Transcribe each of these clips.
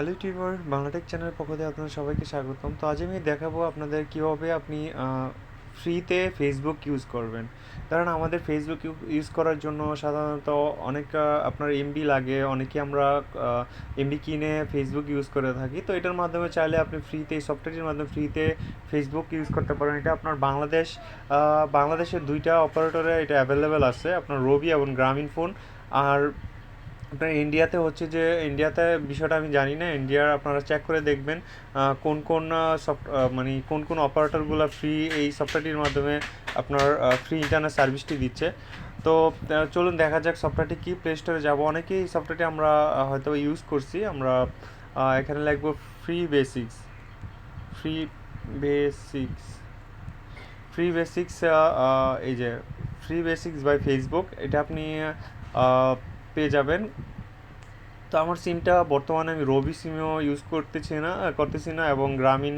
Hello tuber Bangla Tech চ্যানেলের পক্ষ থেকে আপনাদের সবাইকে স্বাগতম। তো আজ আমি দেখাবো আপনাদের কীভাবে আপনি ফ্রিতে ফেসবুক ইউজ করবেন। কারণ আমাদের ফেসবুক ইউজ করার জন্য সাধারণত অনেক আপনার এমবি লাগে, অনেকে আমরা এমবি কিনে ফেসবুক ইউজ করে থাকি। তো এটার মাধ্যমে চাইলে আপনি ফ্রিতে সফটওয়্যারটির মাধ্যমে ফ্রিতে ফেসবুক ইউজ করতে পারেন। এটা আপনার বাংলাদেশ বাংলাদেশের দুইটা অপারেটরে এটা অ্যাভেলেবেল আছে। আপনার রবি এবং গ্রামীণ ফোন আর আপনার ইন্ডিয়াতে হচ্ছে যে ইন্ডিয়াতে বিষয়টা আমি জানি না ইন্ডিয়ার আপনারা চেক করে দেখবেন কোন কোন সফট মানে কোন কোন অপারেটরগুলো ফ্রি এই সফটওয়্যারটির মাধ্যমে আপনার ফ্রি ইন্টারনেট সার্ভিসটি দিচ্ছে। তো চলুন দেখা যাক সফটওয়্যারটি কী প্লে স্টোরে যাব। অনেকেই সফটওয়্যারটি আমরা হয়তো ইউজ করছি। আমরা এখানে লিখব free basics free basics free basics এই যে ফ্রি বেসিক্স বাই ফেসবুক এটা আপনি পেয়ে যাবেন। তো আমার সিমটা বর্তমানে আমি রবি সিমও ইউজ করতেছি না করতেছি না এবং গ্রামীণ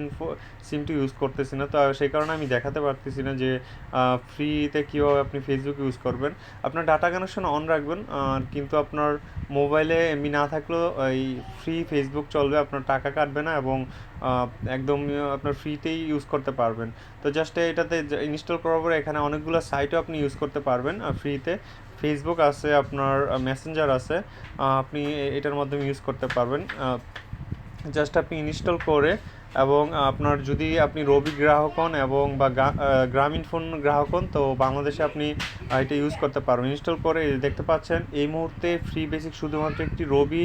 সিমটি ইউজ করতেছি না। তো সেই কারণে আমি দেখাতে পারতেছি না যে ফ্রিতে কীভাবে আপনি ফেসবুক ইউজ করবেন। আপনার ডাটা কানেকশন অন রাখবেন কিন্তু আপনার মোবাইলে এমবি না থাকলেও এই ফ্রি ফেসবুক চলবে, আপনার টাকা কাটবে না এবং একদম আপনার ফ্রিতেই ইউজ করতে পারবেন। তো জাস্ট এটাতে ইনস্টল করার পরে এখানে অনেকগুলো সাইটও আপনি ইউজ করতে পারবেন ফ্রিতে ফেসবুক আছে, আপনার মেসেঞ্জার আছে আপনি এটার মাধ্যমে ইউজ করতে পারবেন। জাস্ট আপনি ইনস্টল করে এবং আপনার যদি আপনি রবি গ্রাহক হন এবং বা গ্রামীণ ফোন গ্রাহক হন, তো বাংলাদেশে আপনি এটা ইউজ করতে পারবেন। ইনস্টল করে দেখতে পাচ্ছেন, এই মুহূর্তে ফ্রি বেসিক শুধুমাত্র একটি রবি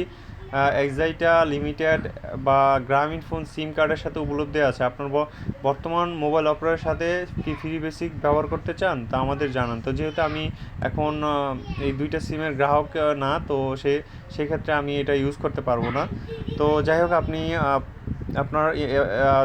এক্সাইটা লিমিটেড বা গ্রামীণ ফোন সিম কার্ডের সাথে উপলব্ধ আছে। আপনার বর্তমান মোবাইল অপারেটরের সাথে কি ফ্রি বেসিক ব্যবহার করতে চান, তা আমাদের জানান। তো যেহেতু আমি এখন এই দুইটা সিমের গ্রাহক না, তো সে সেক্ষেত্রে আমি এটা ইউজ করতে পারব না। তো যাই হোক, আপনি আপনার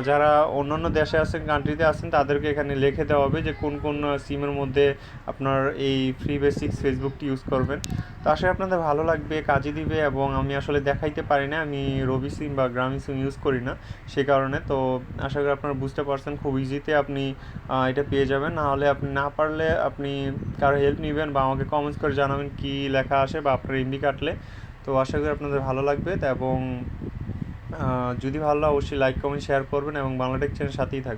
যারা অন্যান্য দেশে আছেন কান্ট্রিতে আছেন, তাদেরকে এখানে লিখে দেওয়া হবে যে কোন কোন সিমের মধ্যে আপনার এই ফ্রি বেসিক্স ফেসবুকটি ইউজ করবেন। তো আসলে আপনাদের ভালো লাগবে, কাজে দিবে এবং আমি আসলে দেখাইতে পারি না, আমি রবি সিম বা গ্রামীণ সিম ইউজ করি না সে কারণে। তো আশা করি আপনারা বুঝতে পারছেন, খুব ইজিতে আপনি এটা পেয়ে যাবেন। না হলে আপনি না পারলে আপনি কারও হেল্প নেবেন বা আমাকে কমেন্টস করে জানাবেন কি লেখা আসে বা আপনার এমবি কাটলে তো আশা করি আপনাদের ভালো লাগবে এবং যদি ভালো অবশ্যই লাইক কমেন্ট শেয়ার করবেন এবং বাংলাটেক চ্যানেল সাথেই থাকবেন।